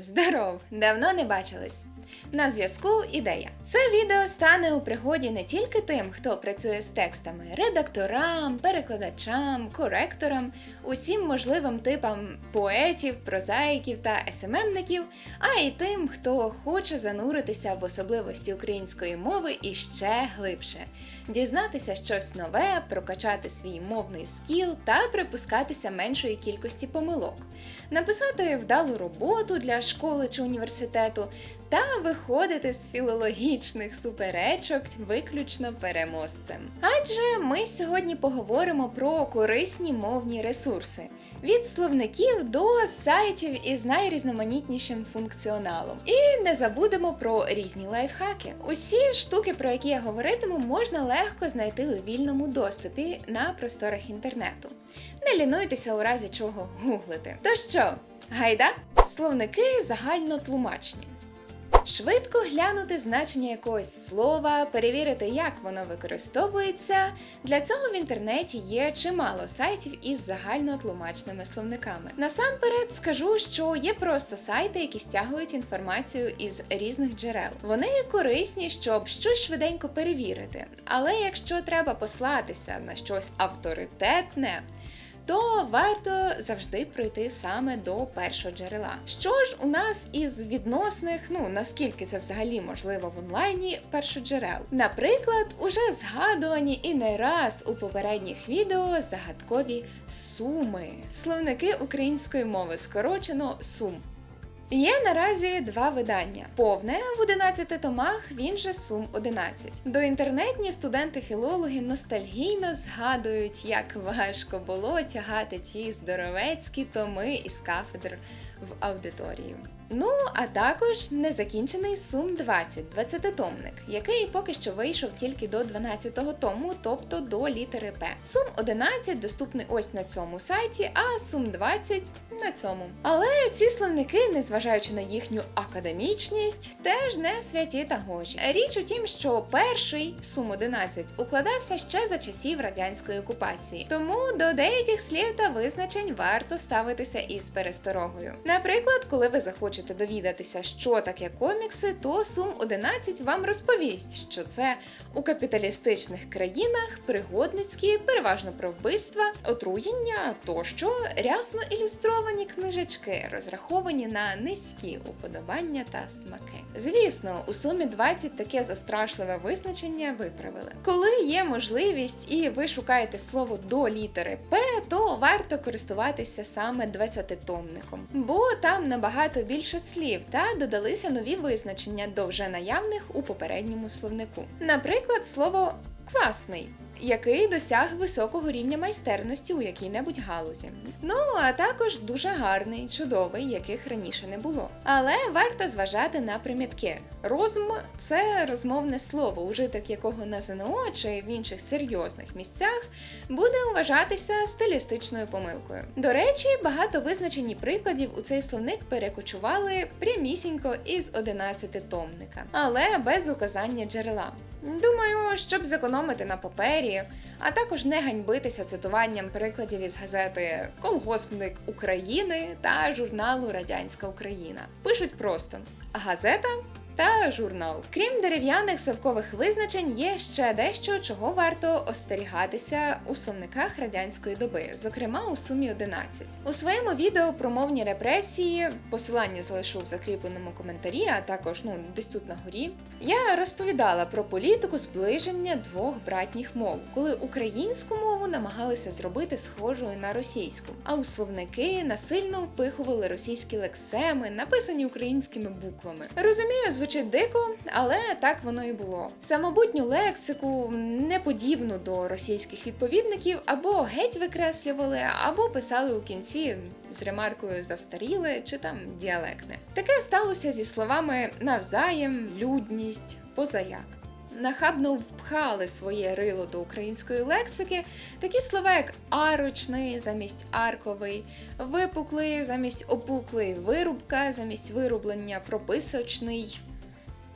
Здоров! Давно не бачились. На зв'язку ідея. Це відео стане у пригоді не тільки тим, хто працює з текстами, редакторам, перекладачам, коректорам, усім можливим типам поетів, прозаїків та СММників, а й тим, хто хоче зануритися в особливості української мови і ще глибше, дізнатися щось нове, прокачати свій мовний скіл та припускатися меншої кількості помилок, написати вдалу роботу для школи чи університету та виходити з філологічних суперечок виключно переможцем. Адже ми сьогодні поговоримо про корисні мовні ресурси. Від словників до сайтів із найрізноманітнішим функціоналом. І не забудемо про різні лайфхаки. Усі штуки, про які я говоритиму, можна легко знайти у вільному доступі на просторах інтернету. Не лінуйтеся у разі чого гуглити. То що, гайда? Словники загальнотлумачні. Швидко глянути значення якогось слова, перевірити, як воно використовується. Для цього в інтернеті є чимало сайтів із загальнотлумачними словниками. Насамперед скажу, що є просто сайти, які стягують інформацію із різних джерел. Вони корисні, щоб щось швиденько перевірити. Але якщо треба послатися на щось авторитетне, то варто завжди пройти саме до першого джерела. Що ж у нас із відносних, ну наскільки це взагалі можливо в онлайні першоджерел? Наприклад, уже згадувані і не раз у попередніх відео загадкові суми, словники української мови, скорочено сум. Є наразі два видання: повне в 11 томах, він же Сум 11. Доінтернетні студенти-філологи ностальгійно згадують, як важко було тягати ті здоровецькі томи із кафедр в аудиторію. Ну, а також незакінчений Сум 20, 20-томник, який поки що вийшов тільки до 12-го тому, тобто до літери П. Сум 11 доступний ось на цьому сайті, а Сум 20 на цьому. Але ці словники, незважаючи на їхню академічність, теж не святі та гожі. Річ у тім, що перший Сум 11 укладався ще за часів радянської окупації, тому до деяких слів та визначень варто ставитися із пересторогою. Наприклад, коли ви захочете довідатися, що таке комікси, то Сум 11 вам розповість, що це у капіталістичних країнах пригодницькі, переважно про вбивства, отруєння тощо рясно ілюстровані книжечки, розраховані на низькі уподобання та смаки. Звісно, у сумі 20 таке застрашливе визначення виправили. Коли є можливість і ви шукаєте слово до літери П, то варто користуватися саме 20-томником, бо там набагато більше слів та додалися нові визначення до вже наявних у попередньому словнику. Наприклад, слово класний. Який досяг високого рівня майстерності у якій-небудь галузі. Ну а також дуже гарний, чудовий, яких раніше не було. Але варто зважати на примітки. Розм це розмовне слово, ужиток якого на ЗНО чи в інших серйозних місцях буде вважатися стилістичною помилкою. До речі, багато визначені прикладів у цей словник перекочували прямісінько із 11 томника, але без указання джерела. Думаю, щоб зекономити на папері, а також не ганьбитися цитуванням прикладів із газети Колгоспник України та журналу Радянська Україна. Пишуть просто газета. Та журнал. Крім дерев'яних совкових визначень, є ще дещо, чого варто остерігатися у словниках радянської доби, зокрема у сумі 11. У своєму відео про мовні репресії, посилання залишу в закріпленому коментарі, а також ну десь тут на горі. Я розповідала про політику зближення двох братніх мов, коли українську мову намагалися зробити схожою на російську, а у словники насильно впихували російські лексеми, написані українськими буквами. Розумію, звучить дико, але так воно і було. Самобутню лексику, неподібну до російських відповідників, або геть викреслювали, або писали у кінці з ремаркою застаріле чи там діалектне. Таке сталося зі словами навзаєм, людність, позаяк. Нахабно впхали своє рило до української лексики такі слова, як арочний замість арковий, випуклий замість опуклий, вирубка замість вирублення, прописочний.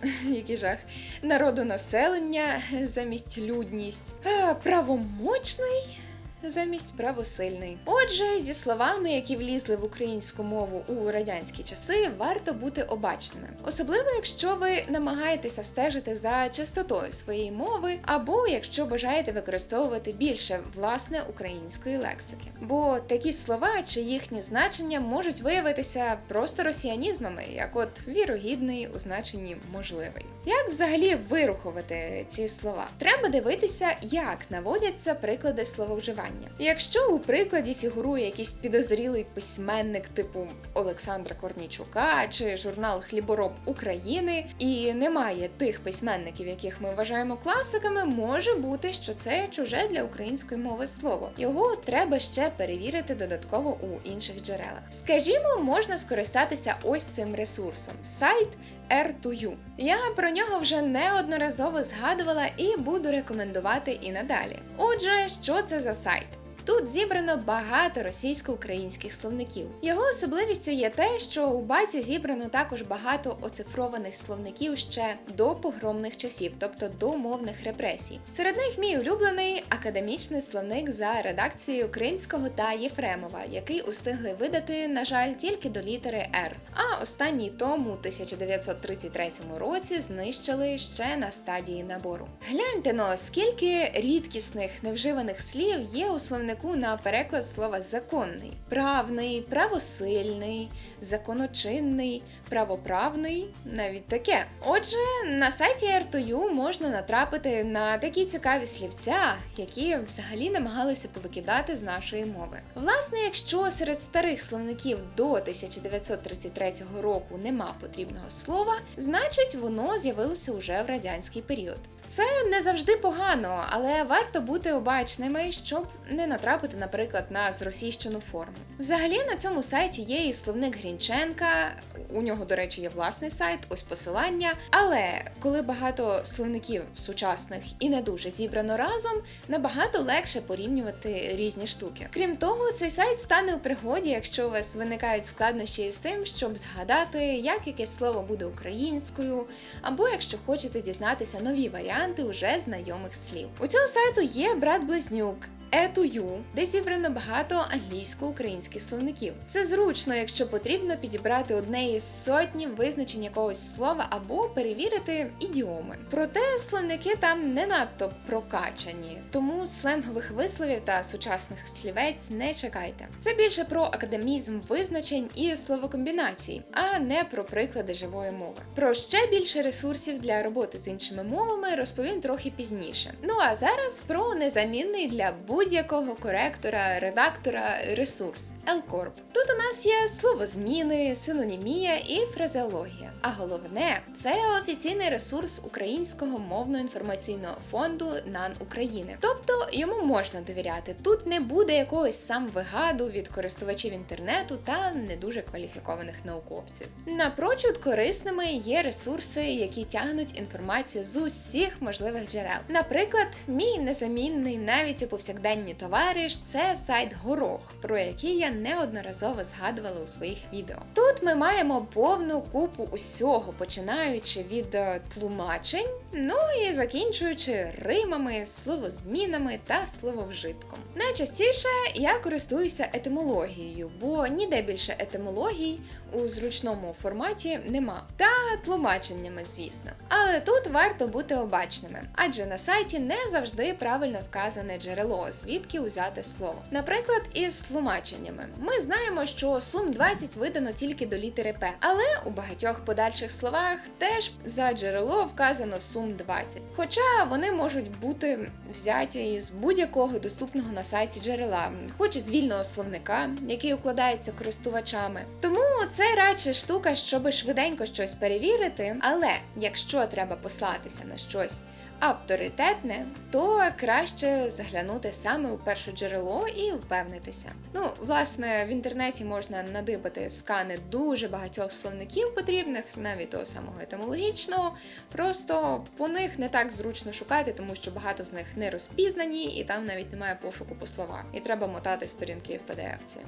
Який жах. Народонаселення замість людність, правомочний замість правосильний. Отже, зі словами, які влізли в українську мову у радянські часи, варто бути обачними, особливо якщо ви намагаєтеся стежити за чистотою своєї мови, або якщо бажаєте використовувати більше власне української лексики. Бо такі слова чи їхні значення можуть виявитися просто росіянізмами, як от вірогідний у значенні можливий. Як взагалі вирухувати ці слова? Треба дивитися, як наводяться приклади слововживання. Якщо у прикладі фігурує якийсь підозрілий письменник типу Олександра Корнічука чи журнал Хлібороб України, і немає тих письменників, яких ми вважаємо класиками, може бути, що це чуже для української мови слово. Його треба ще перевірити додатково у інших джерелах. Скажімо, можна скористатися ось цим ресурсом сайт R2U. Я про нього вже неодноразово згадувала і буду рекомендувати і надалі. Отже, що це за сайт? Тут зібрано багато російсько-українських словників. Його особливістю є те, що у базі зібрано також багато оцифрованих словників ще до погромних часів, тобто до мовних репресій. Серед них мій улюблений академічний словник за редакцією Кримського та Єфремова, який устигли видати, на жаль, тільки до літери Р. А останній том у 1933 році знищили ще на стадії набору. Гляньте но, скільки рідкісних невживаних слів є у словнику на переклад слова законний, правний, правосильний, законочинний, правоправний, навіть таке. Отже, на сайті RTU можна натрапити на такі цікаві слівця, які взагалі намагалися повикидати з нашої мови. Власне, якщо серед старих словників до 1933 року нема потрібного слова, значить воно з'явилося уже в радянський період. Це не завжди погано, але варто бути обачними, щоб не натрапити, наприклад, на зросійщену форму. Взагалі на цьому сайті є і словник Грінченка. У нього, до речі, є власний сайт, ось посилання. Але коли багато словників сучасних і не дуже зібрано разом, набагато легше порівнювати різні штуки. Крім того, цей сайт стане у пригоді, якщо у вас виникають складнощі з тим, щоб згадати, як якесь слово буде українською, або якщо хочете дізнатися нові варіанти уже знайомих слів. У цього сайту є брат-близнюк. Етую, де зібрано багато англійсько-українських словників. Це зручно, якщо потрібно підібрати одне із сотні визначень якогось слова або перевірити ідіоми. Проте словники там не надто прокачані, тому сленгових висловів та сучасних слівець не чекайте. Це більше про академізм визначень і словокомбінацій, а не про приклади живої мови. Про ще більше ресурсів для роботи з іншими мовами розповім трохи пізніше. Ну а зараз про незамінний для будь-якого коректора, редактора ресурс L-Corp. Тут у нас є словозміни, синонімія і фразеологія. А головне, це офіційний ресурс Українського мовно-інформаційного фонду НАН України. Тобто йому можна довіряти. Тут не буде якогось сам вигаду від користувачів інтернету та не дуже кваліфікованих науковців. Напрочуд корисними є ресурси, які тягнуть інформацію з усіх можливих джерел. Наприклад, мій незамінний навіть у повсякденні товариш це сайт Горох, про який я неодноразово згадувала у своїх відео. Тут ми маємо повну купу усього, починаючи від е, тлумачень, ну і закінчуючи римами, словозмінами та слововжитком. Найчастіше я користуюся етимологією, бо ніде більше етимологій у зручному форматі нема. Та тлумаченнями, звісно. Але тут варто бути обачними, адже на сайті не завжди правильно вказане джерело, звідки узяти слово. Наприклад, із тлумаченнями. Ми знаємо, що сум 20 видано тільки до літери П, але у багатьох подальших словах теж за джерело вказано сум 20. Хоча вони можуть бути взяті із будь-якого доступного на сайті джерела, хоч і з вільного словника, який укладається користувачами. Тому це радше штука, щоб швиденько щось перевірити, але якщо треба послатися на щось авторитетне, то краще заглянути саме у перше джерело і впевнитися. Ну, власне, в інтернеті можна надибати скани дуже багатьох словників потрібних, навіть того самого етимологічного. Просто по них не так зручно шукати, тому що багато з них не розпізнані, і там навіть немає пошуку по словах. І треба мотати сторінки в PDF-ці.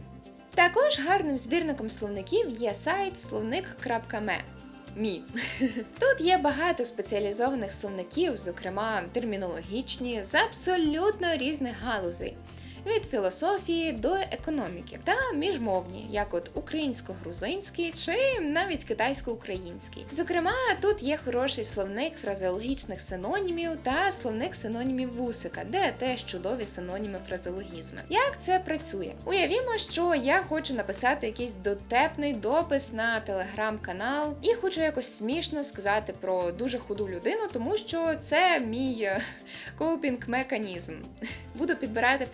Також гарним збірником словників є сайт словник.me. Мі. Тут є багато спеціалізованих словників, зокрема термінологічні, з абсолютно різних галузей. Від філософії до економіки, та міжмовні, як от українсько-грузинський чи навіть китайсько-український. Зокрема, тут є хороший словник фразеологічних синонімів та словник синонімів вусика, де теж чудові синоніми фразеологізми. Як це працює? Уявімо, що я хочу написати якийсь дотепний допис на телеграм-канал і хочу якось смішно сказати про дуже худу людину, тому що це мій копінг механізм. Буду підбирати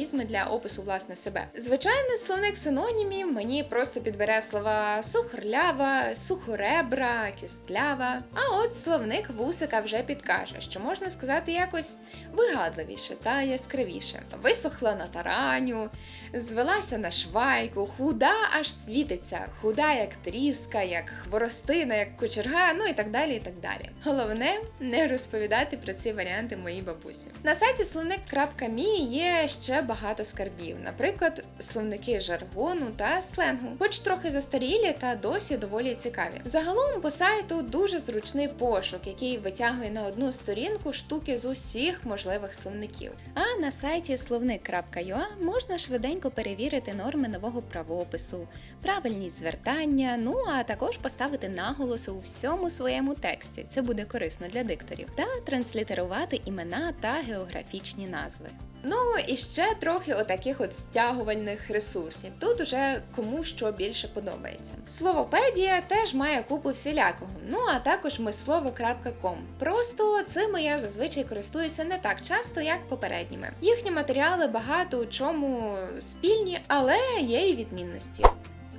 фразеологізми для опису власне себе. Звичайний словник синонімів мені просто підбере слова сухорлява, сухоребра, кістлява. А от словник вусика вже підкаже, що можна сказати якось вигадливіше та яскравіше. Висохла на тараню, звелася на швайку, худа аж світиться, худа як тріска, як хворостина, як кочерга, ну і так далі. і так далі. Головне не розповідати про ці варіанти моїй бабусі. На сайті словник.мі є ще багато скарбів, наприклад, словники жаргону та сленгу, хоч трохи застарілі та досі доволі цікаві. Загалом по сайту дуже зручний пошук, який витягує на одну сторінку штуки з усіх можливих словників. А на сайті словник.ua можна швиденько перевірити норми нового правопису, правильність звертання, ну а також поставити наголоси у всьому своєму тексті. Це буде корисно для дикторів, та транслітерувати імена та географічні назви. Ну і ще трохи отаких от стягувальних ресурсів. Тут уже кому що більше подобається. Словопедія теж має купу всілякого. Ну а також мислово.com. Просто цими я зазвичай користуюся не так часто, як попередніми. Їхні матеріали багато у чому спільні, але є і відмінності.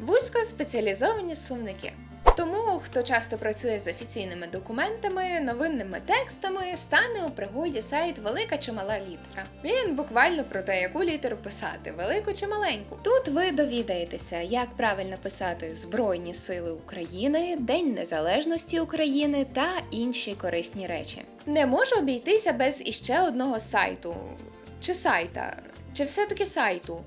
Вузько спеціалізовані словники. Тому, хто часто працює з офіційними документами, новинними текстами, стане у пригоді сайт Велика чи мала літера. Він буквально про те, яку літеру писати, велику чи маленьку. Тут ви довідаєтеся, як правильно писати Збройні Сили України, День Незалежності України та інші корисні речі. Не можу обійтися без іще одного сайту чи сайта, чи все-таки сайту.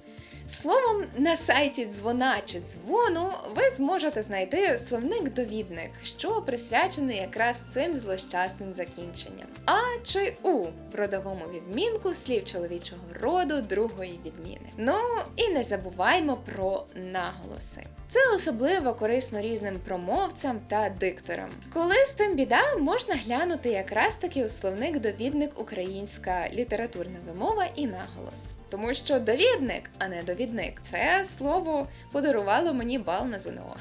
Словом, на сайті дзвона чи дзвону ви зможете знайти словник-довідник, що присвячений якраз цим злощасним закінченням. А чи у родовому відмінку слів чоловічого роду другої відміни. Ну і не забуваймо про наголоси. Це особливо корисно різним промовцям та дикторам. Коли з тим біда, можна глянути якраз таки у словник-довідник українська літературна вимова і наголос. Тому що довідник, а не довідник, це слово подарувало мені бал на ЗНО.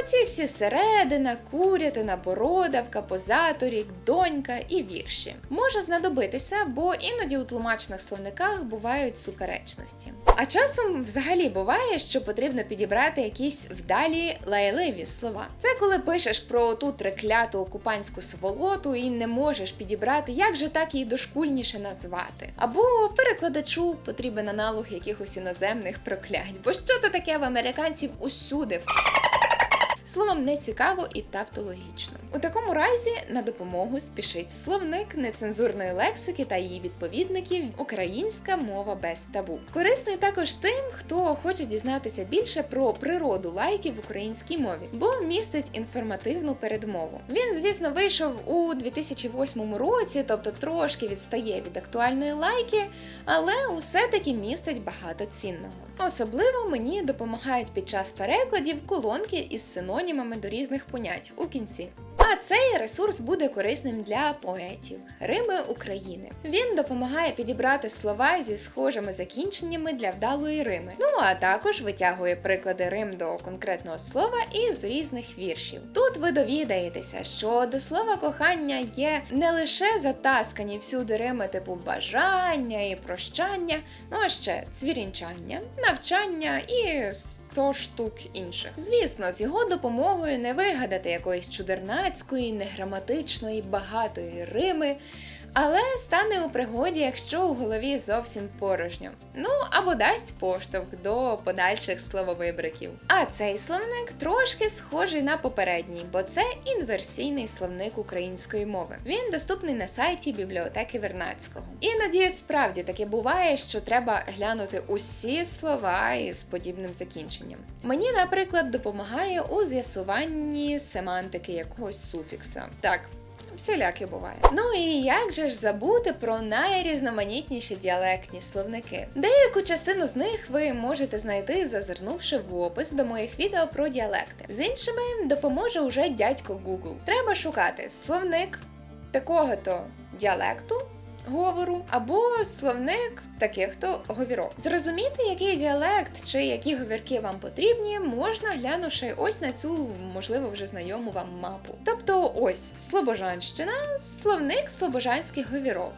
Оці всі середина, курятина, бородавка, позаторік, донька і вірші. Може знадобитися, бо іноді у тлумачних словниках бувають суперечності. А часом взагалі буває, що потрібно підібрати якісь вдалі лайливі слова. Це коли пишеш про ту трекляту окупантську сволоту і не можеш підібрати, як же так її дошкульніше назвати. Або перекладачу потрібен аналог якихось іноземних проклять. Бо що то таке в американців усюди? Словом, не цікаво і тавтологічно. У такому разі на допомогу спішить словник нецензурної лексики та її відповідників Українська мова без табу. Корисний також тим, хто хоче дізнатися більше про природу лайків в українській мові, бо містить інформативну передмову. Він, звісно, вийшов у 2008 році, тобто трошки відстає від актуальної лайки, але усе-таки містить багато цінного. Особливо мені допомагають під час перекладів колонки із синонімами до різних понять у кінці. А цей ресурс буде корисним для поетів Рими України. Він допомагає підібрати слова зі схожими закінченнями для вдалої рими. Ну а також витягує приклади рим до конкретного слова із різних віршів. Тут ви довідаєтеся, що до слова кохання є не лише затаскані всюди рими типу бажання і прощання, ну а ще цвірінчання, навчання і 100 штук інших. Звісно, з його допомогою не вигадати якоїсь чудернацької, неграматичної, багатої рими. Але стане у пригоді, якщо у голові зовсім порожньо. Ну або дасть поштовх до подальших слововибриків. А цей словник трошки схожий на попередній, бо це інверсійний словник української мови. Він доступний на сайті бібліотеки Вернацького. Іноді справді таке буває, що треба глянути усі слова із подібним закінченням. Мені, наприклад, допомагає у з'ясуванні семантики якогось суфікса. Так, всіляке буває. Ну і як же ж забути про найрізноманітніші діалектні словники? Деяку частину з них ви можете знайти, зазирнувши в опис до моїх відео про діалекти. З іншими допоможе уже дядько Google. Треба шукати словник такого-то діалекту. Говору або словник таких то говірок. Зрозуміти, який діалект чи які говірки вам потрібні, можна глянувши ось на цю, можливо, вже знайому вам мапу. Тобто, ось Слобожанщина, словник слобожанських говірок.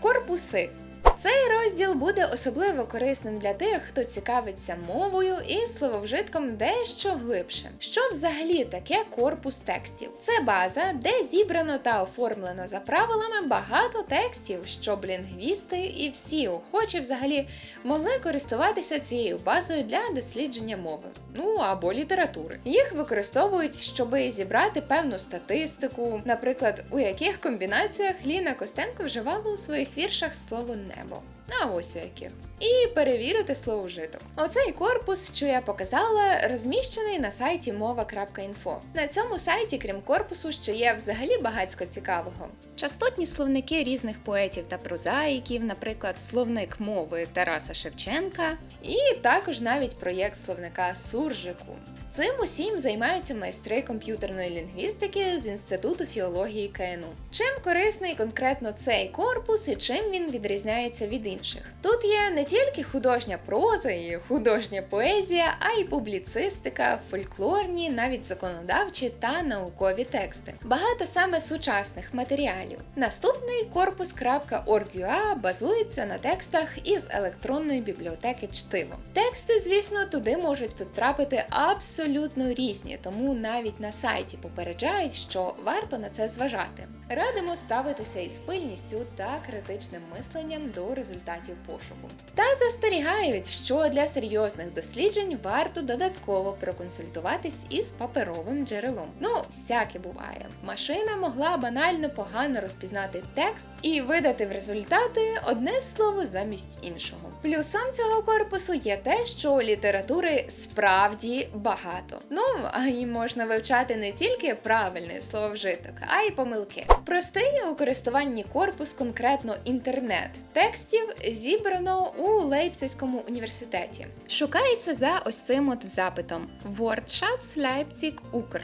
Корпуси. Цей розділ буде особливо корисним для тих, хто цікавиться мовою і слововжитком дещо глибше. Що взагалі таке корпус текстів? Це база, де зібрано та оформлено за правилами багато текстів, щоб лінгвісти і всі охочі взагалі могли користуватися цією базою для дослідження мови, ну або літератури. Їх використовують, щоб зібрати певну статистику, наприклад, у яких комбінаціях Ліна Костенко вживала у своїх віршах слово небо. А ось у яких. І перевірити словожиток. Оцей корпус, що я показала, розміщений на сайті мова.інфо. На цьому сайті, крім корпусу, ще є взагалі багатько цікавого. Частотні словники різних поетів та прозаїків, наприклад, словник мови Тараса Шевченка, і також навіть проєкт словника Суржику. Цим усім займаються майстри комп'ютерної лінгвістики з Інституту філології КНУ. Чим корисний конкретно цей корпус і чим він відрізняється від інших? Тут є не тільки художня проза і художня поезія, а й публіцистика, фольклорні, навіть законодавчі та наукові тексти. Багато саме сучасних матеріалів. Наступний корпус.org.ua базується на текстах із електронної бібліотеки Чтиво. Тексти, звісно, туди можуть потрапити абсолютно різні, тому навіть на сайті попереджають, що варто на це зважати. Радимо ставитися із пильністю та критичним мисленням до результатів пошуку. Та застерігають, що для серйозних досліджень варто додатково проконсультуватись із паперовим джерелом. Ну, всяке буває. Машина могла банально погано розпізнати текст і видати в результати одне слово замість іншого. Плюсом цього корпусу є те, що літератури справді багато. Ну а й можна вивчати не тільки правильний слововжиток, а й помилки. Простий у користуванні корпус, конкретно інтернет текстів, зібрано у Лейпцизькому університеті. Шукається за ось цим от запитом Wortschatz Leipzig Укр.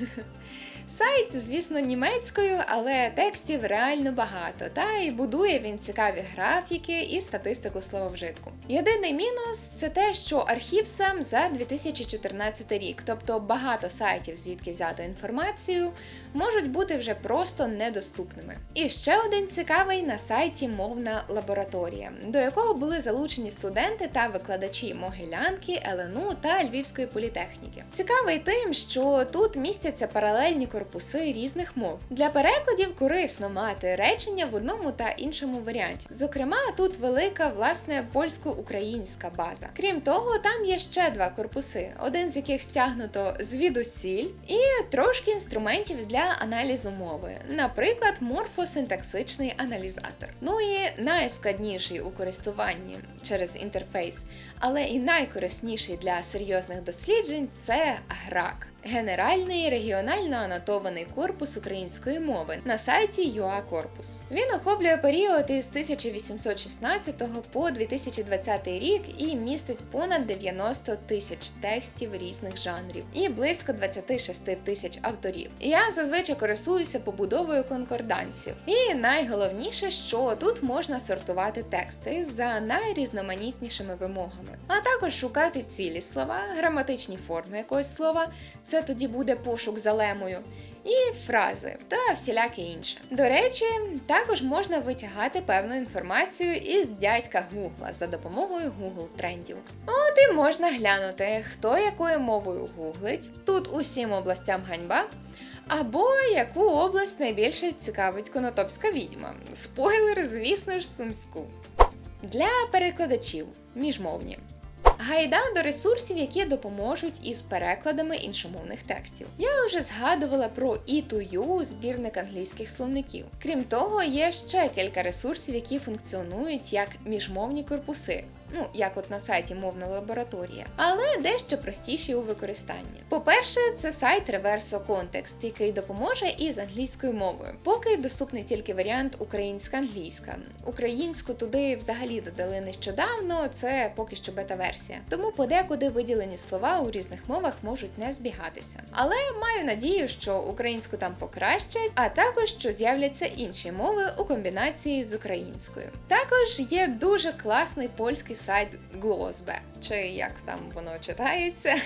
Сайт, звісно, німецькою, але текстів реально багато, та й будує він цікаві графіки і статистику слововжитку. Єдиний мінус це те, що архів сам за 2014 рік, тобто багато сайтів, звідки взяти інформацію, можуть бути вже просто недоступними. І ще один цікавий на сайті мовна лабораторія, до якого були залучені студенти та викладачі Могилянки, ЛНУ та Львівської політехніки. Цікавий тим, що тут містяться паралельні корпуси різних мов. Для перекладів корисно мати речення в одному та іншому варіанті. Зокрема, тут велика власне польсько-українська база. Крім того, там є ще два корпуси, один з яких стягнуто звідусіль, і трошки інструментів для аналізу мови, наприклад, морфосинтаксичний аналізатор. Ну і найскладніший у користуванні через інтерфейс, але і найкорисніший для серйозних досліджень це грак. Генеральний регіонально анотований корпус української мови на сайті UA Корпус. Він охоплює період із 1816 по 2020 рік і містить понад 90 тисяч текстів різних жанрів і близько 26 тисяч авторів. Я зазвичай користуюся побудовою конкордансів. І найголовніше, що тут можна сортувати тексти за найрізноманітнішими вимогами, а також шукати цілі слова, граматичні форми якогось слова це тоді буде пошук за лемою, і фрази та всіляке інше. До речі, також можна витягати певну інформацію із дядька Гугла за допомогою Google трендів. От і можна глянути, хто якою мовою гуглить. Тут усім областям ганьба. Або яку область найбільше цікавить конотопська відьма. Спойлер, звісно ж, сумську. Для перекладачів міжмовні. Гайда до ресурсів, які допоможуть із перекладами іншомовних текстів. Я вже згадувала про E2U, збірник англійських словників. Крім того, є ще кілька ресурсів, які функціонують як міжмовні корпуси. Ну як от на сайті мовна лабораторія, але дещо простіші у використанні. По-перше, це сайт Reverso Context, який допоможе із англійською мовою. Поки доступний тільки варіант українська-англійська. Українську туди взагалі додали нещодавно, це поки що бета-версія. Тому подекуди виділені слова у різних мовах можуть не збігатися. Але маю надію, що українську там покращать, а також що з'являться інші мови у комбінації з українською. Також є дуже класний польський сайт Глозбе чи як там воно читається.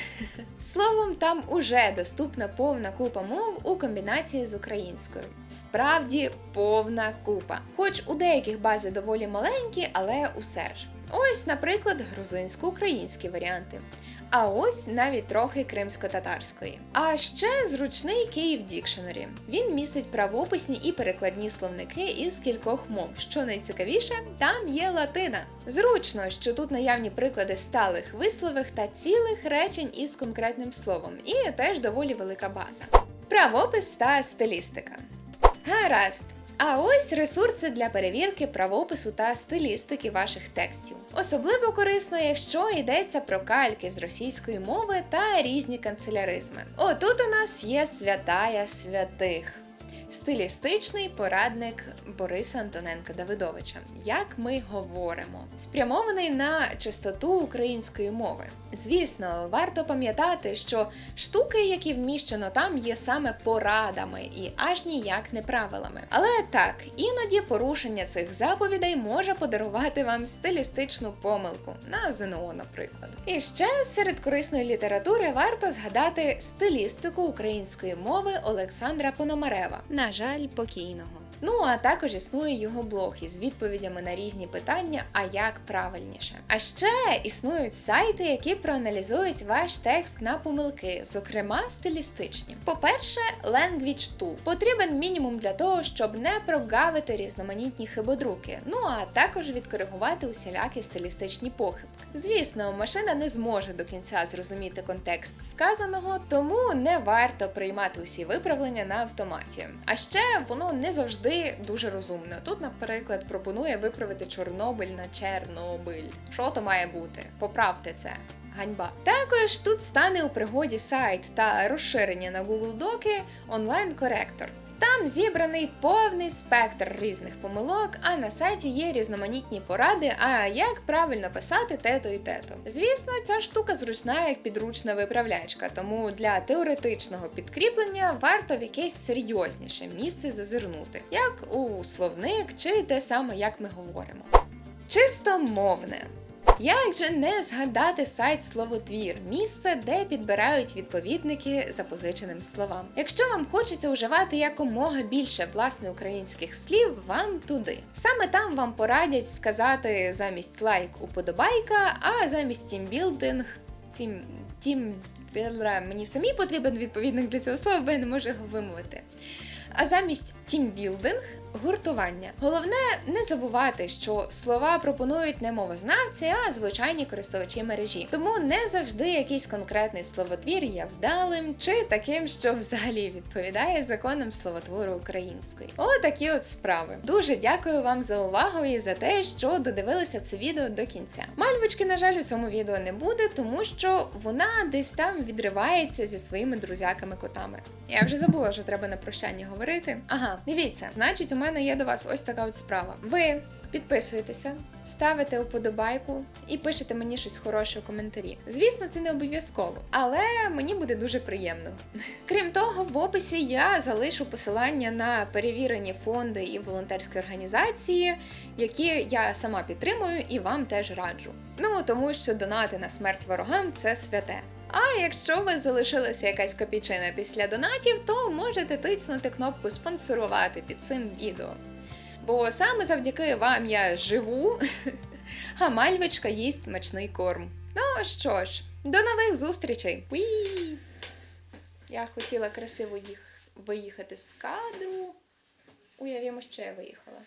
Словом, там уже доступна повна купа мов у комбінації з українською. Справді повна купа. Хоч у деяких бази доволі маленькі, але усе ж. Ось, наприклад, грузинсько-українські варіанти. А ось навіть трохи кримсько-татарської. А ще зручний Київ Дікшенері. Він містить правописні і перекладні словники із кількох мов. Що найцікавіше, там є латина. Зручно, що тут наявні приклади сталих вислових та цілих речень із конкретним словом, і теж доволі велика база. Правопис та стилістика. Гаразд. А ось ресурси для перевірки правопису та стилістики ваших текстів. Особливо корисно, якщо йдеться про кальки з російської мови та різні канцеляризми. Отут у нас є святая святих. Стилістичний порадник Бориса Антоненка Давидовича. Як ми говоримо, спрямований на чистоту української мови. Звісно, варто пам'ятати, що штуки, які вміщено там, є саме порадами і аж ніяк не правилами. Але так, іноді порушення цих заповідей може подарувати вам стилістичну помилку на ЗНО, наприклад. І ще серед корисної літератури варто згадати стилістику української мови Олександра Пономарева, на жаль, покійного. Ну а також існує його блог із відповідями на різні питання, а як правильніше. А ще існують сайти, які проаналізують ваш текст на помилки, зокрема стилістичні. По-перше, Language Tool потрібен мінімум для того, щоб не прогавити різноманітні хибодруки, ну а також відкоригувати усілякі стилістичні похибки. Звісно, машина не зможе до кінця зрозуміти контекст сказаного, тому не варто приймати усі виправлення на автоматі. А ще воно не завжди дуже розумно. Тут, наприклад, пропонує виправити Чорнобиль на Чернобиль. Що то має бути? Поправте це. Ганьба. Також тут стане у пригоді сайт та розширення на Google Доки онлайн-коректор. Там зібраний повний спектр різних помилок, а на сайті є різноманітні поради, а як правильно писати тето і тето. Звісно, ця штука зручна як підручна виправлячка, тому для теоретичного підкріплення варто в якесь серйозніше місце зазирнути, як у словник чи те саме, як ми говоримо. Чисто мовне. Як же не згадати сайт Словотвір, місце, де підбирають відповідники запозиченим словам. Якщо вам хочеться уживати якомога більше власне українських слів, вам туди. Саме там вам порадять сказати замість лайк уподобайка, а замість тімбілдинг тім тім мені самі потрібен відповідник для цього слова, бо я не можу його вимовити. А замість тімбілдинг гуртування. Головне не забувати, що слова пропонують не мовознавці, а звичайні користувачі мережі. Тому не завжди якийсь конкретний словотвір є вдалим чи таким, що взагалі відповідає законам словотвору української. Отакі от справи. Дуже дякую вам за увагу і за те, що додивилися це відео до кінця. Мальвочки, на жаль, у цьому відео не буде, тому що вона десь там відривається зі своїми друзяками-котами. Я вже забула, що треба на прощання говорити. Ага, дивіться, значить, у мене є до вас ось така от справа. Ви підписуєтеся, ставите уподобайку і пишете мені щось хороше у коментарі. Звісно, це не обов'язково, але мені буде дуже приємно. Крім того, в описі я залишу посилання на перевірені фонди і волонтерські організації, які я сама підтримую і вам теж раджу. Ну тому що донати на смерть ворогам це святе. А якщо вас залишилася якась копійчина після донатів, то можете тиснути кнопку спонсорувати під цим відео. Бо саме завдяки вам я живу, а мальвочка їсть смачний корм. Ну що ж, до нових зустрічей! Уі! Я хотіла красиво їх виїхати з кадру. Уявімо, що я виїхала.